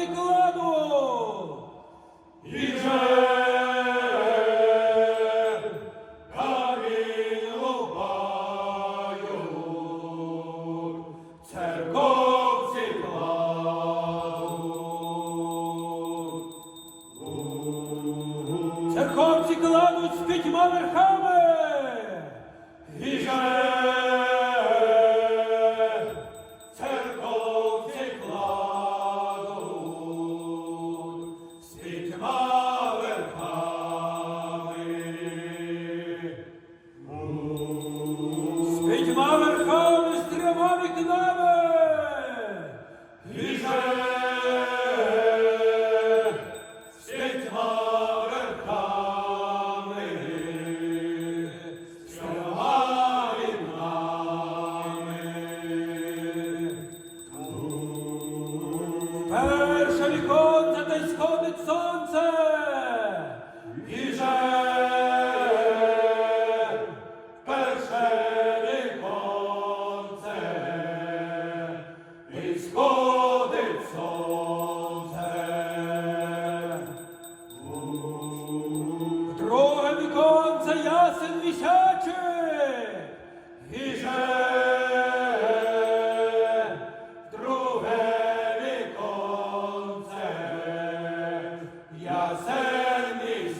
цикладу. Церковці кладуть з пітьма верхами. заходить сонце. Віже перше віконце. І. Друге віконце ясен віся.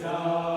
Christ.